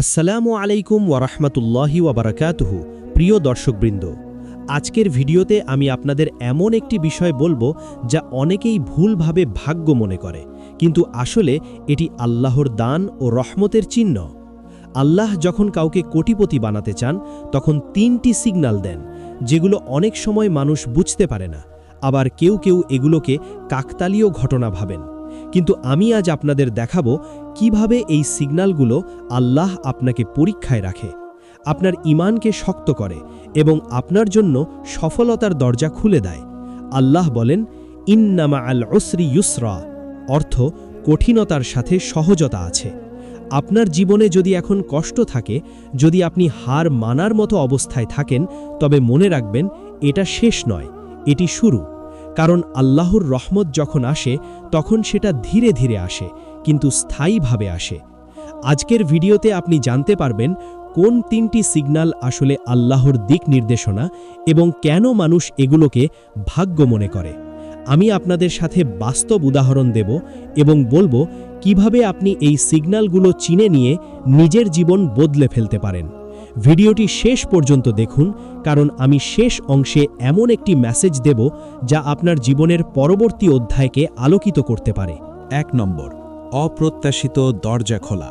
আসসালামু আলাইকুম ওয়ারাহমাতুল্লাহি ওয়াবারাকাতুহু প্রিয় দর্শকবৃন্দ, আজকের ভিডিওতে আমি আপনাদের এমন একটি বিষয় বলব যা অনেকেই ভুলভাবে ভাগ্য মনে করে, কিন্তু আসলে এটি আল্লাহর দান ও রহমতের চিহ্ন। আল্লাহ যখন কাউকে কোটিপতি বানাতে চান, তখন তিনটি সিগন্যাল দেন, যেগুলো অনেক সময় মানুষ বুঝতে পারে না। আবার কেউ কেউ এগুলোকে কাকতালীয় ঘটনা ভাবেন। কিন্তু আমি আজ আপনাদের দেখাবো কীভাবে এই সিগন্যালগুলো আল্লাহ আপনাকে পরীক্ষায় রাখে। আপনার ইমানকে শক্ত করে এবং আপনার জন্য সফলতার দরজা খুলে দেয়। আল্লাহ বলেন, ইন্নামা আল ওসরি ইউসরা অর্থ কঠিনতার সাথে সহজতা আছে। আপনার জীবনে যদি এখন কষ্ট থাকে, যদি আপনি হার মানার মতো অবস্থায় থাকেন, তবে মনে রাখবেন, এটা শেষ নয়, এটি শুরু। কারণ আল্লাহর রহমত যখন আসে, তখন সেটা ধীরে ধীরে আসে, কিন্তু স্থায়ীভাবে আসে। আজকের ভিডিওতে আপনি জানতে পারবেন কোন তিনটি সিগন্যাল আসলে আল্লাহর দিক নির্দেশনা এবং কেন মানুষ এগুলোকে ভাগ্য মনে করে। আমি আপনাদের সাথে বাস্তব উদাহরণ দেব এবং বলব কীভাবে আপনি এই সিগন্যালগুলো চিনে নিয়ে নিজের জীবন বদলে ফেলতে পারেন। ভিডিওটি শেষ পর্যন্ত দেখুন, কারণ আমি শেষ অংশে এমন একটি মেসেজ দেব যা আপনার জীবনের পরবর্তী অধ্যায়কে আলোকিত করতে পারে। এক নম্বর, অপ্রত্যাশিত দরজা খোলা।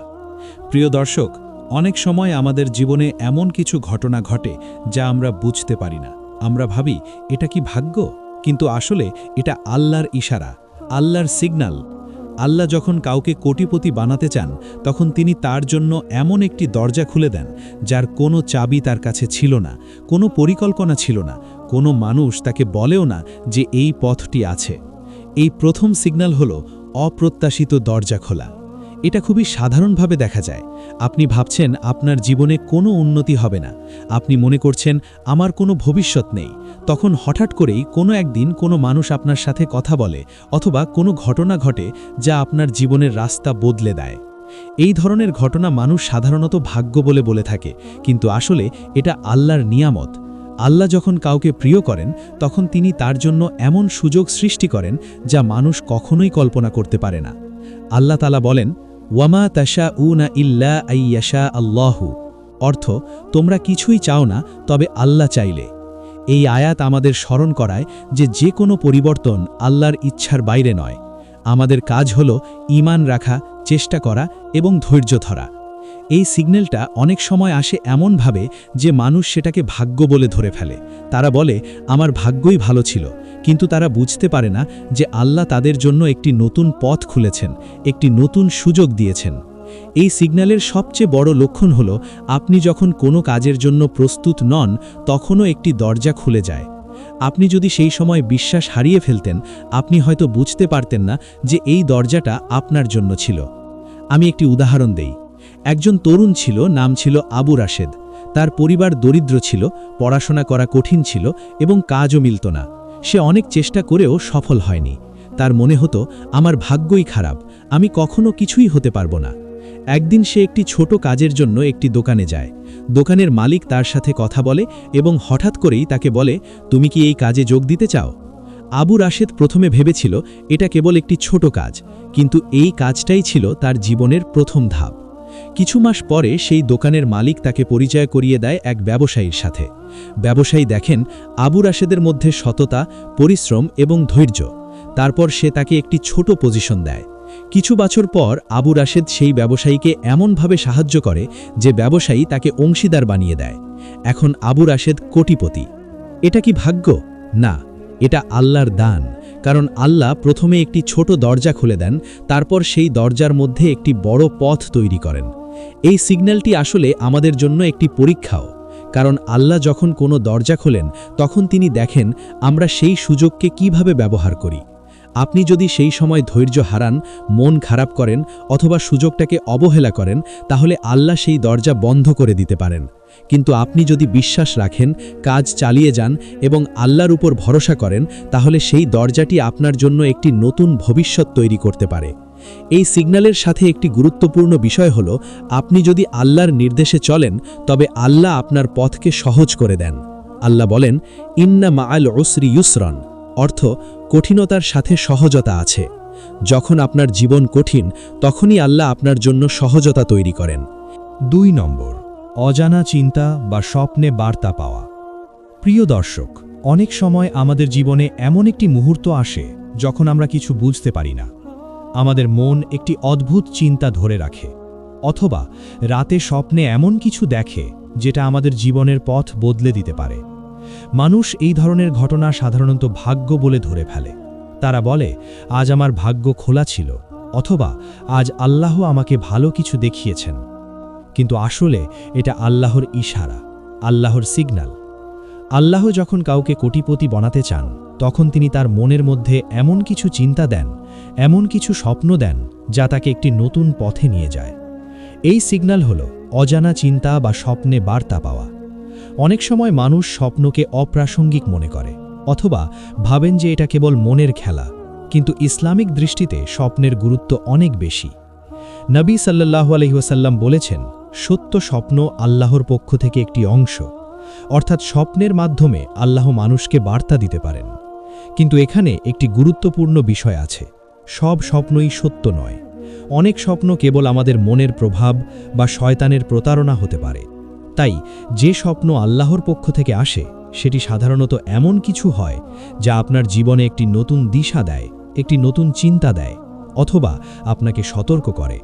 প্রিয় দর্শক, অনেক সময় আমাদের জীবনে এমন কিছু ঘটনা ঘটে যা আমরা বুঝতে পারি না। আমরা ভাবি, এটা কি ভাগ্য? কিন্তু আসলে এটা আল্লাহর ইশারা, আল্লাহর সিগন্যাল আল্লাহ যখন কাউকে কোটিপতি বানাতে চান, তখন তিনি তার জন্য এমন একটি দরজা খুলে দেন, যার কোনো চাবি তার কাছে ছিল না, কোনো পরিকল্পনা ছিল না, কোনো মানুষ তাকে বলেও না যে এই পথটি আছে। এই প্রথম সিগন্যাল হল অপ্রত্যাশিত দরজা খোলা। এটা খুবই সাধারণভাবে দেখা যায়। আপনি ভাবছেন আপনার জীবনে কোনো উন্নতি হবে না। আপনি মনে করছেন, আমার কোনো ভবিষ্যৎ নেই। তখন হঠাৎ করেই কোনো একদিন কোনো মানুষ আপনার সাথে কথা বলে অথবা কোনো ঘটনা ঘটে যা আপনার জীবনের রাস্তা বদলে দেয়। এই ধরনের ঘটনা মানুষ সাধারণত ভাগ্য বলে বলে থাকে। কিন্তু আসলে এটা আল্লাহর নিয়ামত। আল্লাহ যখন কাউকে প্রিয় করেন, তখন তিনি তার জন্য এমন সুযোগ সৃষ্টি করেন যা মানুষ কখনোই কল্পনা করতে পারে না। আল্লাহ তালা বলেন ওয়ামা তাশা উনা ইল্লা আইয়াশা আল্লাহু। অর্থ, তোমরা কিছুই চাও না, তবে আল্লাহ চাইলে। এই আয়াত আমাদের স্মরণ করায় যে যে কোনো পরিবর্তন আল্লাহর ইচ্ছার বাইরে নয়। আমাদের কাজ হল ইমান রাখা, চেষ্টা করা এবং ধৈর্য ধরা। এই সিগন্যালটা অনেক সময় আসে এমনভাবে যে মানুষ সেটাকে ভাগ্য বলে ধরে ফেলে। তারা বলে, আমার ভাগ্যই ভালো ছিল। কিন্তু তারা বুঝতে পারে না যে আল্লাহ তাদের জন্য একটি নতুন পথ খুলেছেন, একটি নতুন সুযোগ দিয়েছেন। এই সিগন্যালের সবচেয়ে বড় লক্ষণ হল, আপনি যখন কোনো কাজের জন্য প্রস্তুত নন, তখনও একটি দরজা খুলে যায়। আপনি যদি সেই সময় বিশ্বাস হারিয়ে ফেলতেন, আপনি হয়তো বুঝতে পারতেন না যে এই দরজাটা আপনার জন্য ছিল। আমি একটি উদাহরণ দেই। একজন তরুণ ছিল, নাম ছিল আবু রাশেদ। তার পরিবার দরিদ্র ছিল, পড়াশোনা করা কঠিন ছিল এবং কাজও মিলত না। সে অনেক চেষ্টা করেও সফল হয়নি। তার মনে হতো, আমার ভাগ্যই খারাপ, আমি কখনো কিছুই হতে পারব না। একদিন সে একটি ছোট কাজের জন্য একটি দোকানে যায়। দোকানের মালিক তার সাথে কথা বলে এবং হঠাৎ করেই তাকে বলে, তুমি কি এই কাজে যোগ দিতে চাও? আবু রাশেদ প্রথমে ভেবেছিল, এটা কেবল একটি ছোট কাজ। কিন্তু এই কাজটাই ছিল তার জীবনের প্রথম ধাপ। কিছু মাস পরে সেই দোকানের মালিক তাকে পরিচয় করিয়ে দেয় এক ব্যবসায়ীর সাথে। ব্যবসায়ী দেখেন আবু রাশেদের মধ্যে সততা, পরিশ্রম এবং ধৈর্য। তারপর সে তাকে একটি ছোট পজিশন দেয়। কিছু বছর পর আবু রাশেদ সেই ব্যবসায়ীকে এমনভাবে সাহায্য করে যে ব্যবসায়ী তাকে অংশীদার বানিয়ে দেয়। এখন আবু রাশেদ কোটিপতি। এটা কি ভাগ্য? না, এটা আল্লাহর দান। কারণ আল্লাহ প্রথমে একটি ছোট দরজা খুলে দেন, তারপর সেই দরজার মধ্যে একটি বড় পথ তৈরি করেন। এই সিগন্যালটি আসলে আমাদের জন্য একটি পরীক্ষাও, কারণ আল্লাহ যখন কোনো দরজা খোলেন, তখন তিনি দেখেন আমরা সেই সুযোগকে কীভাবে ব্যবহার করি। আপনি যদি সেই সময় ধৈর্য হারান, মন খারাপ করেন, অথবা সুযোগটাকে অবহেলা করেন, তাহলে আল্লাহ সেই দরজা বন্ধ করে দিতে পারেন। কিন্তু আপনি যদি বিশ্বাস রাখেন, কাজ চালিয়ে যান এবং আল্লাহর উপর ভরসা করেন, তাহলে সেই দরজাটি আপনার জন্য একটি নতুন ভবিষ্যৎ তৈরি করতে পারে। এই সিগন্যালের সাথে একটি গুরুত্বপূর্ণ বিষয় হল, আপনি যদি আল্লাহর নির্দেশে চলেন, তবে আল্লাহ আপনার পথকে সহজ করে দেন। আল্লাহ বলেন, ইন্না মা আল ওসরি ইউসরন অর্থ, কঠিনতার সাথে সহজতা আছে। যখন আপনার জীবন কঠিন, তখনই আল্লাহ আপনার জন্য সহজতা তৈরি করেন। দুই নম্বর, অজানা চিন্তা বা স্বপ্নে বার্তা পাওয়া। প্রিয় দর্শক, অনেক সময় আমাদের জীবনে এমন একটি মুহূর্ত আসে, যখন আমরা কিছু বুঝতে পারি না। আমাদের মন একটি অদ্ভুত চিন্তা ধরে রাখে, অথবা রাতে স্বপ্নে এমন কিছু দেখে যেটা আমাদের জীবনের পথ বদলে দিতে পারে। মানুষ এই ধরনের ঘটনা সাধারণত ভাগ্য বলে ধরে ফেলে। তারা বলে, আজ আমার ভাগ্য খোলা ছিল, অথবা আজ আল্লাহ আমাকে ভালো কিছু দেখিয়েছেন। কিন্তু আসলে এটা আল্লাহর ইশারা, আল্লাহর সিগন্যাল আল্লাহ যখন কাউকে কোটিপতি বানাতে চান, তখন তিনি তার মনের মধ্যে এমন কিছু চিন্তা দেন, এমন কিছু স্বপ্ন দেন, যা তাকে একটি নতুন পথে নিয়ে যায়। এই সিগন্যাল হল অজানা চিন্তা বা স্বপ্নে বার্তা পাওয়া। অনেক সময় মানুষ স্বপ্নকে অপ্রাসঙ্গিক মনে করে, অথবা ভাবেন যে এটা কেবল মনের খেলা, কিন্তু ইসলামিক দৃষ্টিতে স্বপ্নের গুরুত্ব অনেক বেশি। নবী সাল্লাল্লাহু আলহিহাসাল্লাম বলেছেন, সত্য স্বপ্ন আল্লাহর পক্ষ থেকে একটি অংশ। অর্থাৎ স্বপ্নের মাধ্যমে আল্লাহ মানুষকে বার্তা দিতে পারেন। কিন্তু এখানে একটি গুরুত্বপূর্ণ বিষয় আছে। সব স্বপ্নই সত্য নয়। অনেক স্বপ্ন কেবল আমাদের মনের প্রভাব বা শয়তানের প্রতারণা হতে পারে। তাই যে স্বপ্ন আল্লাহর পক্ষ থেকে আসে, সেটি সাধারণত এমন কিছু হয় যা আপনার জীবনে একটি নতুন দিশা দেয়, একটি নতুন চিন্তা দেয়, অথবা আপনাকে সতর্ক করে।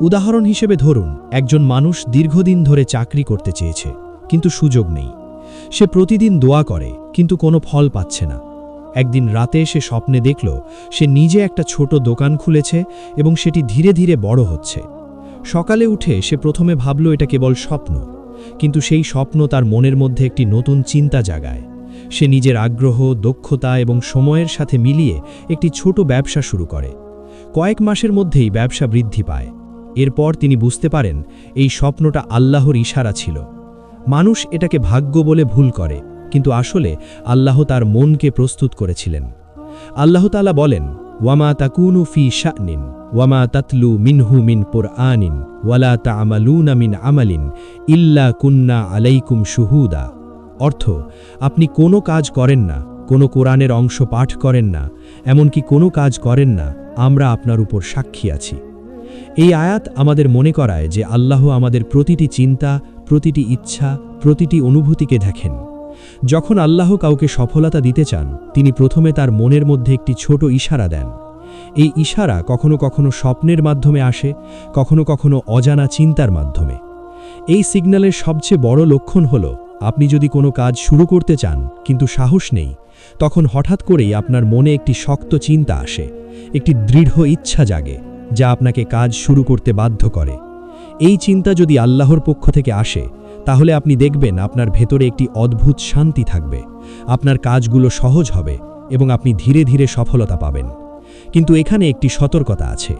উদাহরণ হিসেবে ধরুন, একজন মানুষ দীর্ঘদিন ধরে চাকরি করতে চেয়েছে। কিন্তু সুযোগ নেই। সে প্রতিদিন দোয়া করে, কিন্তু কোনো ফল পাচ্ছে না। একদিন রাতে সে স্বপ্নে দেখল, সে নিজে একটা ছোট দোকান খুলেছে এবং সেটি ধীরে ধীরে বড় হচ্ছে। সকালে উঠে সে প্রথমে ভাবল, এটা কেবল স্বপ্ন। কিন্তু সেই স্বপ্ন তার মনের মধ্যে একটি নতুন চিন্তা জাগায়। সে নিজের আগ্রহ, দক্ষতা এবং সময়ের সাথে মিলিয়ে একটি ছোট ব্যবসা শুরু করে। কয়েক মাসের মধ্যেই ব্যবসা বৃদ্ধি পায়। এরপর তিনি বুঝতে পারেন, এই স্বপ্নটা আল্লাহর ইশারা ছিল। মানুষ এটাকে ভাগ্য বলে ভুল করে, কিন্তু আসলে আল্লাহ তার মনকে প্রস্তুত করেছিলেন। আল্লাহ তালা বলেন, ওয়ামা তাকুনু ফি শানিন, ওয়ামা তাতলু মিনহু মিন পুর আনিন ওয়ালা তামালুনা মিন আমালিন ইল্লা কুন্না আলাইকুম শুহুদা। অর্থ, আপনি কোনো কাজ করেন না, কোনো কোরআনের অংশ পাঠ করেন না, এমনকি কোনো কাজ করেন না, আমরা আপনার উপর সাক্ষী আছি। এই আয়াত আমাদের মনে করায় যে আল্লাহ আমাদের প্রতিটি চিন্তা প্রতিটি ইচ্ছা, প্রতিটি অনুভূতিকে দেখেন। যখন আল্লাহ কাউকে সফলতা দিতে চান, তিনি প্রথমে তার মনের মধ্যে একটি ছোট ইশারা দেন। এই ইশারা কখনো কখনো স্বপ্নের মাধ্যমে আসে, কখনো কখনো অজানা চিন্তার মাধ্যমে। এই সিগন্যালের সবচেয়ে বড় লক্ষণ হল, আপনি যদি কোনো কাজ শুরু করতে চান, কিন্তু সাহস নেই, তখন হঠাৎ করেই আপনার মনে একটি শক্ত চিন্তা আসে, একটি দৃঢ় ইচ্ছা জাগে, যা আপনাকে কাজ শুরু করতে বাধ্য করে। এই চিন্তা যদি আল্লাহর পক্ষ থেকে আসে, তাহলে আপনি দেখবেন আপনার ভেতরে একটি অদ্ভুত শান্তি থাকবে। আপনার কাজগুলো সহজ হবে এবং আপনি ধীরে ধীরে সফলতা পাবেন। কিন্তু এখানে একটি সতর্কতা আছে।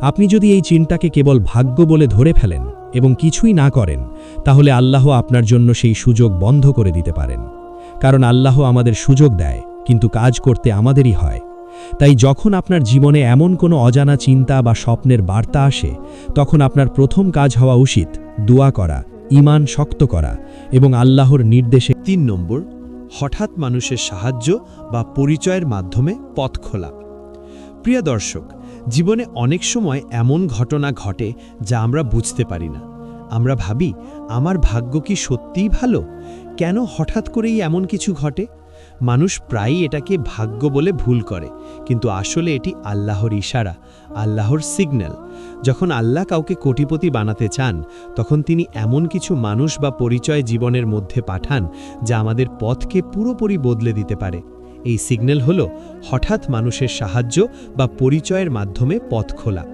আপনি যদি এই চিন্তাকে কেবল ভাগ্য বলে ধরে ফেলেন এবং কিছুই না করেন, তাহলে আল্লাহ আপনার জন্য সেই সুযোগ বন্ধ করে দিতে পারেন। কারণ আল্লাহ আমাদের সুযোগ দেয়, কিন্তু কাজ করতে আমাদেরই হয়। তাই যখন আপনার জীবনে এমন কোনো অজানা চিন্তা বা স্বপ্নের বার্তা আসে, তখন আপনার প্রথম কাজ হওয়া উচিত দোয়া করা ইমান শক্ত করা এবং আল্লাহর নির্দেশে তিন নম্বর, হঠাৎ মানুষের সাহায্য বা পরিচয়ের মাধ্যমে পথ খোলা। প্রিয় দর্শক, জীবনে অনেক সময় এমন ঘটনা ঘটে যা আমরা বুঝতে পারি না। আমরা ভাবি, আমার ভাগ্য কি সত্যিই ভালো? কেন হঠাৎ করেই এমন কিছু ঘটে? মানুষ প্রায়ই এটাকে ভাগ্য বলে ভুল করে, কিন্তু আসলে এটি আল্লাহর ইশারা, আল্লাহর সিগন্যাল। যখন আল্লাহ কাউকে কোটিপতি বানাতে চান, তখন তিনি এমন কিছু মানুষ বা পরিচয় জীবনের মধ্যে পাঠান, যা আমাদের পথকে পুরোপুরি বদলে দিতে পারে। এই সিগন্যাল হল হঠাৎ মানুষের সাহায্য বা পরিচয়ের মাধ্যমে পথ খোলা।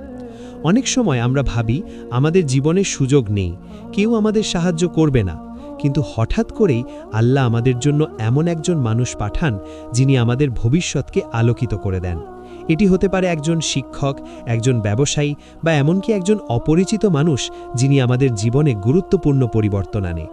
অনেক সময় আমরা ভাবি, আমাদের জীবনে সুযোগ নেই, কেউ আমাদের সাহায্য করবে না। কিন্তু হঠাৎ করেই আল্লাহ আমাদের জন্য এমন একজন মানুষ পাঠান, যিনি আমাদের ভবিষ্যৎকে আলোকিত করে দেন। এটি হতে পারে একজন শিক্ষক, একজন ব্যবসায়ী বা এমনকি একজন অপরিচিত মানুষ, যিনি আমাদের জীবনে গুরুত্বপূর্ণ পরিবর্তন আনে।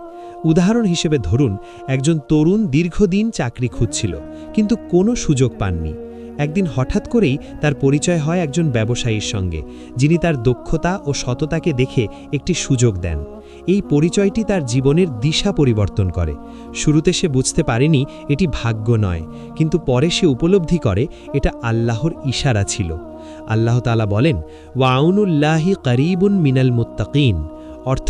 উদাহরণ হিসেবে ধরুন, একজন তরুণ দীর্ঘদিন চাকরি খুঁজছিল, কিন্তু কোনো সুযোগ পাননি। একদিন হঠাৎ করেই তার পরিচয় হয় একজন ব্যবসায়ীর সঙ্গে, যিনি তার দক্ষতা ও সততাকে দেখে একটি সুযোগ দেন। এই পরিচয়টি তার জীবনের দিশা পরিবর্তন করে। শুরুতে সে বুঝতে পারেনি এটি ভাগ্য নয়, কিন্তু পরে সে উপলব্ধি করে এটা আল্লাহর ইশারা ছিল। আল্লাহ তালা বলেন, ওয়াউনুল্লাহি করিবুন মিনাল মুত্তাকিন অর্থ,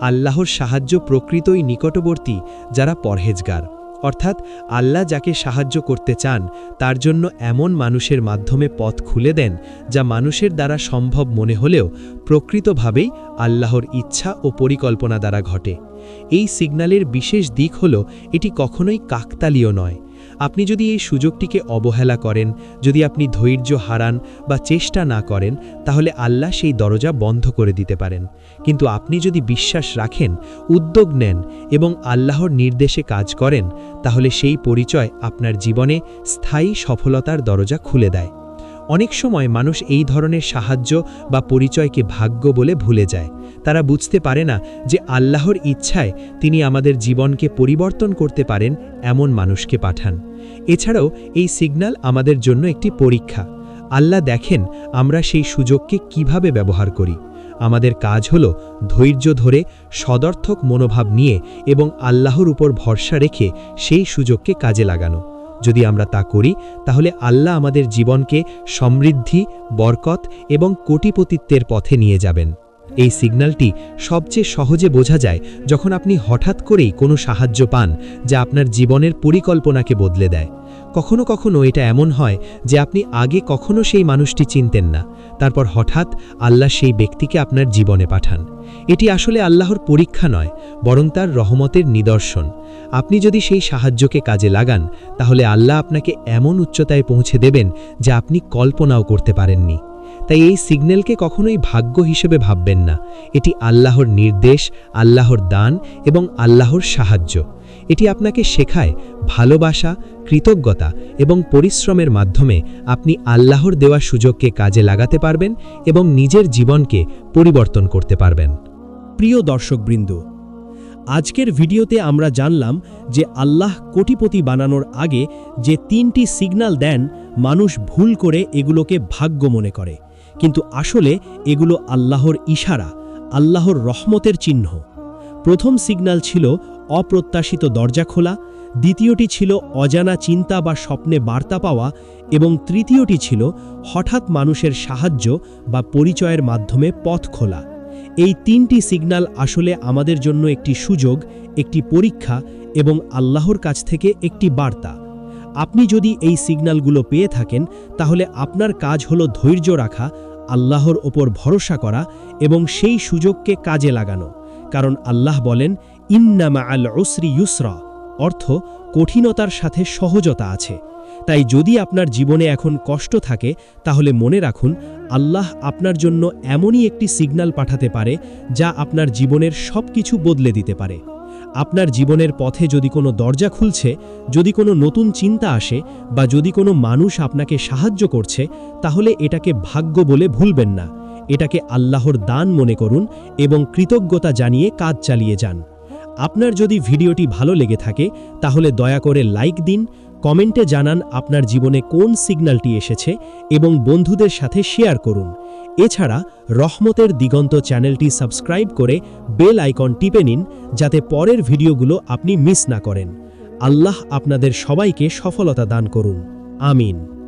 আল্লাহর সাহায্য প্রকৃতই নিকটবর্তী যারা পরহেজগার। অর্থাৎ আল্লাহ যাকে সাহায্য করতে চান, তার জন্য এমন মানুষের মাধ্যমে পথ খুলে দেন, যা মানুষের দ্বারা সম্ভব মনে হলেও প্রকৃতভাবেই আল্লাহর ইচ্ছা ও পরিকল্পনা দ্বারা ঘটে। এই সিগন্যালের বিশেষ দিক হল, এটি কখনোই কাকতালীয় নয়। আপনি যদি এই সুযোগটিকে অবহেলা করেন, যদি আপনি ধৈর্য হারান বা চেষ্টা না করেন, তাহলে আল্লাহ সেই দরজা বন্ধ করে দিতে পারেন। কিন্তু আপনি যদি বিশ্বাস রাখেন, উদ্যোগ নেন এবং আল্লাহর নির্দেশে কাজ করেন, তাহলে সেই পরিচয় আপনার জীবনে স্থায়ী সফলতার দরজা খুলে দেয়। অনেক সময় মানুষ এই ধরনের সাহায্য বা পরিচয়কে ভাগ্য বলে ভুলে যায়। তারা বুঝতে পারে না যে আল্লাহর ইচ্ছায় তিনি আমাদের জীবনকে পরিবর্তন করতে পারেন এমন মানুষকে পাঠান। এছাড়াও এই সিগন্যাল আমাদের জন্য একটি পরীক্ষা। আল্লাহ দেখেন আমরা সেই সুযোগকে কীভাবে ব্যবহার করি। আমাদের কাজ হল ধৈর্য ধরে সদর্থক মনোভাব নিয়ে এবং আল্লাহর উপর ভরসা রেখে সেই সুযোগকে কাজে লাগানো। যদি আমরা তা করি, তাহলে আল্লাহ আমাদের জীবনকে সমৃদ্ধি, বরকত এবং কোটিপতিত্বের পথে নিয়ে যাবেন। এই সিগন্যালটি সবচেয়ে সহজে বোঝা যায় যখন আপনি হঠাৎ করেই কোনো সাহায্য পান যা আপনার জীবনের পরিকল্পনাকে বদলে দেয়। কখনো কখনো এটা এমন হয় যে আপনি আগে কখনো সেই মানুষটি চিনতেন না। তারপর হঠাৎ আল্লাহ সেই ব্যক্তিকে আপনার জীবনে পাঠান। এটি আসলে আল্লাহর পরীক্ষা নয়, বরং তার রহমতের নিদর্শন। আপনি যদি সেই সাহায্যকে কাজে লাগান, তাহলে আল্লাহ আপনাকে এমন উচ্চতায় পৌঁছে দেবেন যা আপনি কল্পনাও করতে পারেননি। তাই এই সিগন্যালকে কখনোই ভাগ্য হিসেবে ভাববেন না। এটি আল্লাহর নির্দেশ, আল্লাহর দান এবং আল্লাহর সাহায্য। এটি আপনাকে শেখায় ভালোবাসা, কৃতজ্ঞতা এবং পরিশ্রমের মাধ্যমে আপনি আল্লাহর দেওয়া সুযোগকে কাজে লাগাতে পারবেন এবং নিজের জীবনকে পরিবর্তন করতে পারবেন। প্রিয় দর্শকবৃন্দ, আজকের ভিডিওতে আমরা জানলাম যে আল্লাহ কোটিপতি বানানোর আগে যে তিনটি সিগন্যাল দেন, মানুষ ভুল করে এগুলোকে ভাগ্য মনে করে। কিন্তু আসলে এগুলো আল্লাহর ইশারা, আল্লাহর রহমতের চিহ্ন। প্রথম সিগন্যাল ছিল অপ্রত্যাশিত দরজা খোলা, দ্বিতীয়টি ছিল অজানা চিন্তা বা স্বপ্নে বার্তা পাওয়া এবং তৃতীয়টি ছিল হঠাৎ মানুষের সাহায্য বা পরিচয়ের মাধ্যমে পথ খোলা। এই তিনটি সিগন্যাল আসলে আমাদের জন্য একটি সুযোগ, একটি পরীক্ষা এবং আল্লাহর কাছ থেকে একটি বার্তা। আপনি যদি এই সিগন্যালগুলো পেয়ে থাকেন, তাহলে আপনার কাজ হলো ধৈর্য রাখা, আল্লাহর ওপর ভরসা করা এবং সেই সুযোগকে কাজে লাগানো। কারণ আল্লাহ বলেন ইন্নামা আল ওসরি ইউসরা, অর্থ কঠিনতার সাথে সহজতা আছে। তাই যদি আপনার জীবনে এখন কষ্ট থাকে, তাহলে মনে রাখুন, আল্লাহ আপনার জন্য এমনই একটি সিগন্যাল পাঠাতে পারে, যা আপনার জীবনের সব কিছু বদলে দিতে পারে। আপনার জীবনের পথে যদি কোনো দরজা খুলছে, যদি কোনো নতুন চিন্তা আসে, বা যদি কোনো মানুষ আপনাকে সাহায্য করছে, তাহলে এটাকে ভাগ্য বলে ভুলবেন না। এটাকে আল্লাহর দান মনে করুন এবং কৃতজ্ঞতা জানিয়ে কাজ চালিয়ে যান। আপনার যদি ভিডিওটি ভালো লেগে থাকে, তাহলে দয়া করে লাইক দিন, কমেন্টে জানান আপনার জীবনে কোন সিগন্যালটি এসেছে এবং বন্ধুদের সাথে শেয়ার করুন। এছাড়া রহমতের দিগন্ত চ্যানেলটি সাবস্ক্রাইব করে বেল আইকন টিপে নিন যাতে পরের ভিডিওগুলো আপনি মিস না করেন। আল্লাহ আপনাদের সবাইকে সফলতা দান করুন। আমিন।